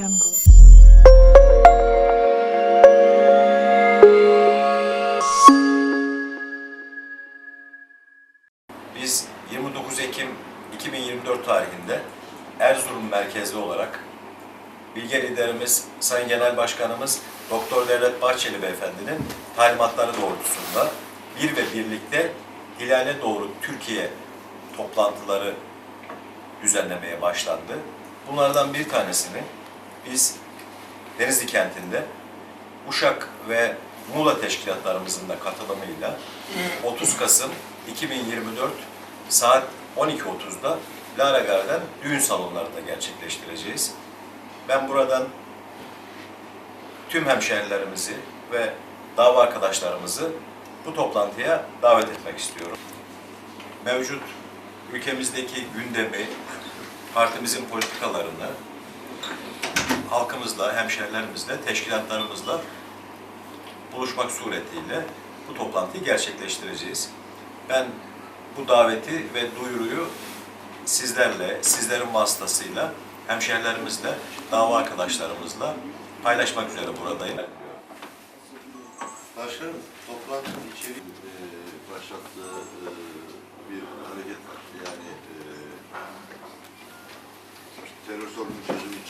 jungle. Biz 29 Ekim 2024 tarihinde Erzurum merkezli olarak bilge liderimiz Sayın Genel Başkanımız Doktor Devlet Bahçeli Beyefendi'nin talimatları doğrultusunda bir ve birlikte Hilal'e doğru Türkiye toplantıları düzenlemeye başlandı. Bunlardan bir tanesini biz Denizli kentinde Uşak ve Muğla teşkilatlarımızın da katılımıyla 30 Kasım 2024 saat 12.30'da Lara Garden düğün salonlarında gerçekleştireceğiz. Ben buradan tüm hemşehrilerimizi ve dava arkadaşlarımızı bu toplantıya davet etmek istiyorum. Mevcut ülkemizdeki gündemi, partimizin politikalarını halkımızla, hemşerilerimizle, teşkilatlarımızla buluşmak suretiyle bu toplantıyı gerçekleştireceğiz. Ben bu daveti ve duyuruyu sizlerle, sizlerin vasıtasıyla, hemşerilerimizle, dava arkadaşlarımızla paylaşmak üzere buradayım. Başkanım, toplantı içeri ee, başlattığı e, bir hareket var. Yani e, terör sorunu